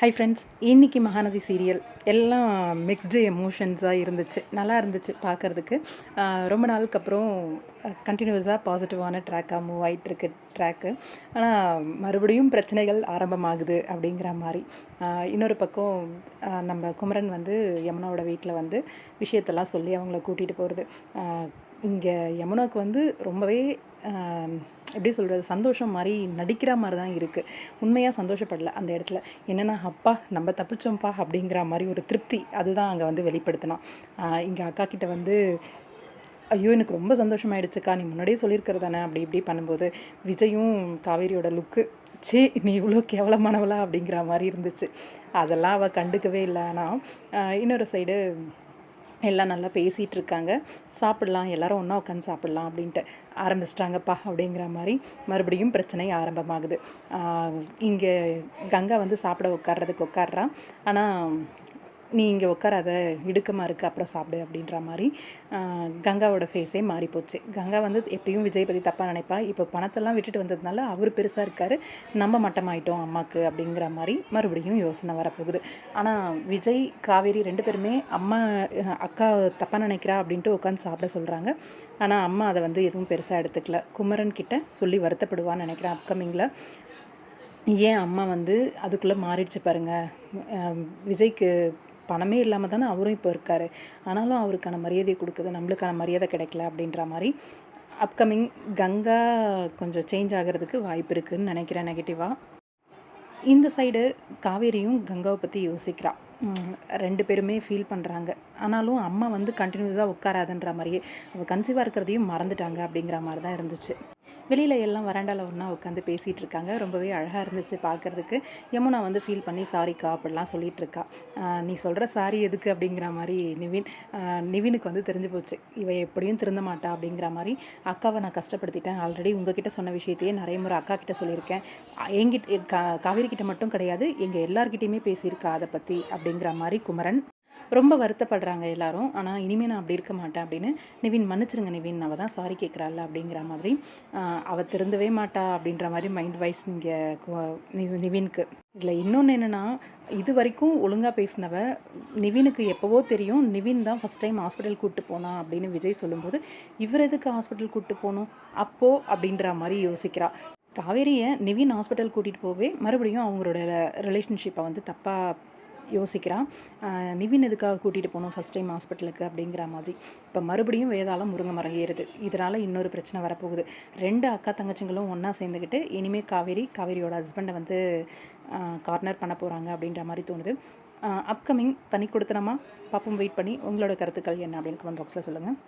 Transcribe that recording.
High friends இன்னைக்கு Mahanadhi serial எல்லாம் mixed எமோஷன்ஸாக இருந்துச்சு. நல்லா இருந்துச்சு பார்க்குறதுக்கு. ரொம்ப நாளுக்கு அப்புறம் கண்டினியூஸாக பாசிட்டிவான ட்ராக்காக மூவ் ஆகிட்டுருக்கு ட்ராக்கு ஆனால் மறுபடியும் பிரச்சனைகள் ஆரம்பமாகுது அப்படிங்கிற மாதிரி. இன்னொரு பக்கம் நம்ம குமரன் வந்து யமுனாவோட வீட்டில் வந்து விஷயத்தெல்லாம் சொல்லி அவங்கள கூட்டிகிட்டு போகிறது இங்கே யமுனாவுக்கு வந்து ரொம்பவே எப்படி சொல்கிறது சந்தோஷம் மாதிரி நடிக்கிற மாதிரி தான் இருக்குது உண்மையாக சந்தோஷப்படல அந்த இடத்துல. என்னென்னா அப்பா நம்ம தப்பிச்சோம்ப்பா அப்படிங்கிற மாதிரி ஒரு திருப்தி அதுதான் அங்கே வந்து வெளிப்படுத்தினான் இங்கே அக்கா கிட்ட வந்து ஐயோ எனக்கு ரொம்ப சந்தோஷமாயிடுச்சுக்கா நீ முன்னாடியே சொல்லியிருக்கிறதானே அப்படி இப்படி பண்ணும்போது விஜயும் காவேரியோட லுக்கு சே நீ இவ்வளோ கேவலமானவளா? அப்படிங்கிற மாதிரி இருந்துச்சு. அதெல்லாம் அவள் கண்டுக்கவே இல்லை. ஆனால் இன்னொரு சைடு எல்லாம் நல்லா பேசிகிட்டு இருக்காங்க சாப்பிட்லாம் எல்லாரும் ஒன்றா உட்காந்து சாப்பிட்லாம் அப்படின்ட்டு ஆரம்பிச்சிட்டாங்கப்பா அப்படிங்கிற மாதிரி மறுபடியும் பிரச்சனை ஆரம்பமாகுது. இங்கே கங்கா வந்து சாப்பிட உட்கார்றதுக்கு உட்கார்றா ஆனால் நீ இங்கே உட்காராத இடுக்கமாக இருக்குது அப்புறம் சாப்பிடு அப்படின்ற மாதிரி கங்காவோட ஃபேஸே மாறி போச்சு. கங்கா வந்து எப்பயும் விஜய் பற்றி தப்பாக நினைப்பா. இப்போ பணத்தெல்லாம் விட்டுட்டு வந்ததுனால அவர் பெருசாக இருக்கார். நம்ம மட்டமாயிட்டோம் அம்மாவுக்கு அப்படிங்கிற மாதிரி மறுபடியும் யோசனை வரப்போகுது. ஆனால் விஜய் காவேரி ரெண்டு பேருமே அம்மா அக்கா தப்பாக நினைக்கிறா அப்படின்ட்டு உட்காந்து சாப்பிட சொல்கிறாங்க ஆனால் அம்மா அதை வந்து எதுவும் பெருசாக எடுத்துக்கல. குமரன் கிட்ட சொல்லி வருத்தப்படுவான்னு நினைக்கிறேன் அப்கமிங்கில் ஏன் அம்மா வந்து அதுக்குள்ளே மாறிடுச்சு பாருங்கள் விஜய்க்கு பணமே இல்லாமல் தானே அவரும் இப்போ இருக்கார். ஆனாலும் அவருக்கான மரியாதையை கொடுக்குது நம்மளுக்கான மரியாதை கிடைக்கல அப்படின்ற மாதிரி அப்கமிங் கங்கா கொஞ்சம் சேஞ்ச் ஆகிறதுக்கு வாய்ப்பு இருக்குதுன்னு நினைக்கிறேன் நெகட்டிவாக இந்த சைடு காவேரியும் கங்காவை பற்றி யோசிக்கிறான் ரெண்டு பேருமே ஃபீல் பண்ணுறாங்க ஆனாலும் அம்மா வந்து கண்டினியூஸாக உட்காராதுன்ற மாதிரியே அவள் கன்சீவாக இருக்கிறதையும் மறந்துட்டாங்க அப்படிங்கிற மாதிரி தான் இருந்துச்சு. வெளியில் எல்லாம் வராண்டால ஒன்றா உட்காந்து பேசிகிட்டு இருக்காங்க ரொம்பவே அழகாக இருந்துச்சு பார்க்குறதுக்கு யமுனா வந்து ஃபீல் பண்ணி சாரிக்கா அப்படிலாம் சொல்லிகிட்ருக்கா இருக்கா நீ சொல்கிற சாரி எதுக்கு? அப்படிங்கிற மாதிரி நிவின் நிவினுக்கு வந்து தெரிஞ்சு போச்சு. இவ எப்படியும் திருந்த மாட்டா அப்படிங்கிற மாதிரி. அக்காவை நான் கஷ்டப்படுத்திட்டேன். ஆல்ரெடி உங்ககிட்ட சொன்ன விஷயத்தையே நிறைய முறை அக்கா கிட்ட சொல்லியிருக்கேன். எங்கிட்ட கா காவேரி கிட்ட மட்டும் கிடையாது. எங்கள் எல்லார்கிட்டையுமே பேசியிருக்கா அதை பற்றி அப்படிங்கிற மாதிரி குமரன் ரொம்ப வருத்தப்படுறாங்க எல்லாரும். ஆனால் இனிமேல் நான் அப்படி இருக்க மாட்டேன் அப்படின்னு நிவின் மன்னிச்சிருங்க நிவின். அவள் தான் சாரி கேட்குறாள் அப்படிங்கிற மாதிரி அவள் திருந்தவே மாட்டா அப்படின்ற மாதிரி மைண்ட் வைஸ் இங்கே நிவினுக்கு. இதில் இன்னொன்று என்னென்னா இது வரைக்கும் ஒழுங்காக பேசினவ நிவினுக்கு எப்போவோ தெரியும் நிவின் தான் ஃபஸ்ட் டைம் ஹாஸ்பிட்டல் கூப்பிட்டு போனா அப்படின்னு விஜய் சொல்லும்போது இவர் எதுக்கு ஹாஸ்பிட்டல் கூப்பிட்டு போகணும்? அப்போது அப்படின்ற மாதிரி யோசிக்கிறா. காவேரியை நிவின் ஹாஸ்பிட்டல் கூட்டிகிட்டு போவே மறுபடியும் அவங்களோட ரிலேஷன்ஷிப்பை வந்து தப்பாக யோசிக்கிறான். நிவின் எதுக்காக கூட்டிகிட்டு போகணும் ஃபஸ்ட் டைம் ஹாஸ்பிட்டலுக்கு அப்படிங்கிற மாதிரி. இப்போ மறுபடியும் வேதாளம் முருங்கை மரம் ஏறுது. இதனால் இன்னொரு பிரச்சனை வரப்போகுது. ரெண்டு அக்கா தங்கச்சிங்களும் ஒன்றா சேர்ந்துக்கிட்டு இனிமேல் காவேரி காவேரியோட ஹஸ்பண்டை வந்து கார்னர் பண்ண போகிறாங்க அப்படின்ற மாதிரி தோணுது. அப்கமிங் தனி கொடுத்தனமா? பாப்போம் வெயிட் பண்ணி உங்களோட கருத்துக்கள் என்ன அப்படின்னு கமெண்ட் பாக்ஸில் சொல்லுங்கள்